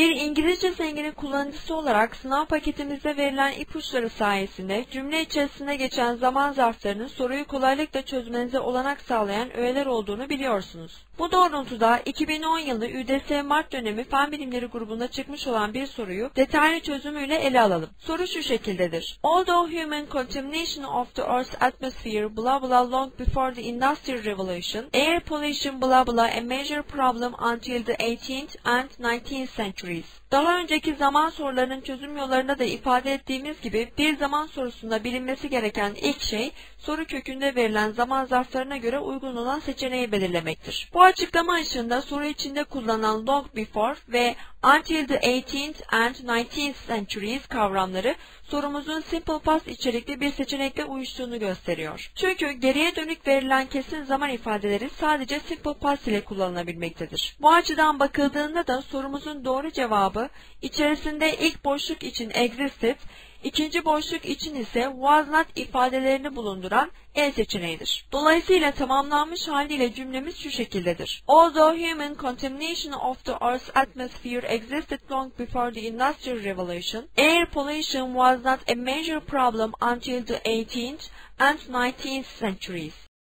Bir İngilizce zengini kullanıcısı olarak sınav paketimizde verilen ipuçları sayesinde cümle içerisinde geçen zaman zarflarının soruyu kolaylıkla çözmenize olanak sağlayan öğeler olduğunu biliyorsunuz. Bu doğrultuda 2010 yılı ÜDS Mart dönemi Fen Bilimleri grubunda çıkmış olan bir soruyu detaylı çözümüyle ele alalım. Soru şu şekildedir. Although human contamination of the Earth's atmosphere blah blah long before the Industrial Revolution, air pollution blah blah a major problem until the 18th and 19th centuries. Daha önceki zaman sorularının çözüm yollarında da ifade ettiğimiz gibi bir zaman sorusunda bilinmesi gereken ilk şey soru kökünde verilen zaman zarflarına göre uygun olan seçeneği belirlemektir. Bu açıklama ışığında soru içinde kullanılan long before ve until the 18th and 19th centuries kavramları sorumuzun simple past içerikli bir seçenekle uyuştuğunu gösteriyor. Çünkü geriye dönük verilen kesin zaman ifadeleri sadece simple past ile kullanılabilmektedir. Bu açıdan bakıldığında da sorumuzun doğru cevabı içerisinde ilk boşluk için existed, ikinci boşluk için ise was not ifadelerini bulunduran E seçeneğidir. Dolayısıyla tamamlanmış haliyle cümlemiz şu şekildedir. Although human contamination of the Earth's atmosphere existed long before the Industrial Revolution, air pollution was not a major problem until the 18th and 19th centuries.